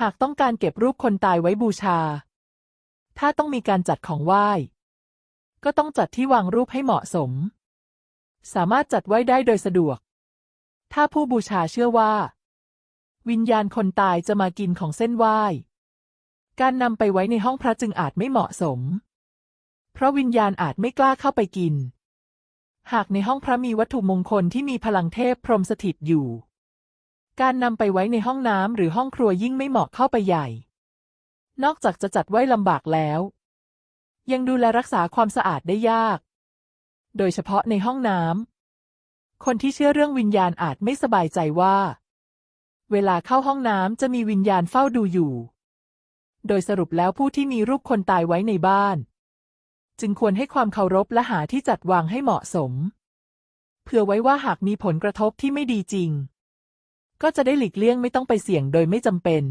หากต้องการเก็บรูปคนตายไว้บูชา ถ้าต้องมีการจัดของไหว้ ก็ต้องจัดที่วางรูปให้เหมาะสม สามารถจัดไว้ได้โดยสะดวก ถ้าผู้บูชาเชื่อว่า วิญญาณคนตายจะมากินของเส้นไหว้ การนำไปไว้ในห้องพระจึงอาจไม่เหมาะสม เพราะวิญญาณอาจไม่กล้าเข้าไปกิน หากในห้องพระมีวัตถุมงคลที่มีพลังเทพพรหมสถิตอยู่ การนำไปไว้ในห้องน้ำหรือห้องครัวยิ่งไม่เหมาะเข้าไปใหญ่ นอกจากจะจัดไว้ลำบากแล้ว ยังดูแลรักษาความสะอาดได้ยาก โดยเฉพาะในห้องน้ำ คนที่เชื่อเรื่องวิญญาณอาจไม่สบายใจว่า เวลาเข้าห้องน้ำจะมีวิญญาณเฝ้าดูอยู่ โดยสรุปแล้วผู้ที่มีรูปคนตายไว้ในบ้าน จึงควรให้ความเคารพและหาที่จัดวางให้เหมาะสม เผื่อไว้ว่าหากมีผลกระทบที่ไม่ดีจริง ก็จะได้หลีกเลี่ยงไม่ต้องไปเสี่ยงโดยไม่จำเป็น